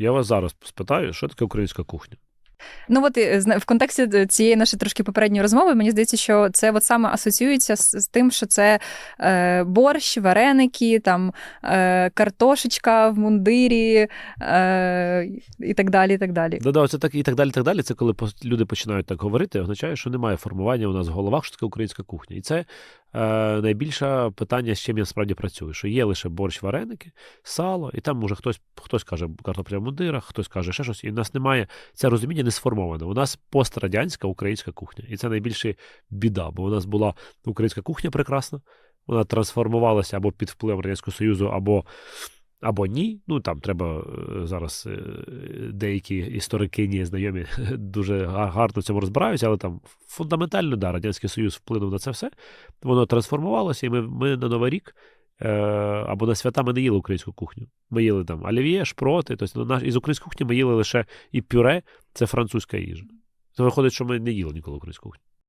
Я вас зараз спитаю, що таке українська кухня? Ну от в контексті цієї нашої трошки попередньої розмови, мені здається, що це от саме асоціюється з, з тим, що це е, борщ, вареники, там е, картошечка в мундирі е, і так далі. І так далі. Да, да, це так і так далі. так далі. Це коли люди починають так говорити, означає, що немає формування у нас в головах, що таке українська кухня. І це е, найбільше питання, з чим я справді працюю. Що є лише борщ, вареники, сало, і там може хтось, хтось каже картопля в мундирах, хтось каже ще щось. І в нас немає це розуміння не сформоване. У нас пострадянська українська кухня. І це найбільша біда, бо у нас була українська кухня прекрасна, вона трансформувалася або під впливом Радянського Союзу, або. Або ні, ну там треба е, зараз е, деякі історикині знайомі дуже гарно цьому розбираються, але там фундаментально да, Радянський Союз вплинув на це все. Воно трансформувалося, і ми, ми на Новий рік або на свята ми не їли українську кухню. Ми їли там олів'є, шпроти. Тобто із української кухні ми їли лише і пюре, це французька їжа. Це виходить, що ми не їли ніколи українську кухню.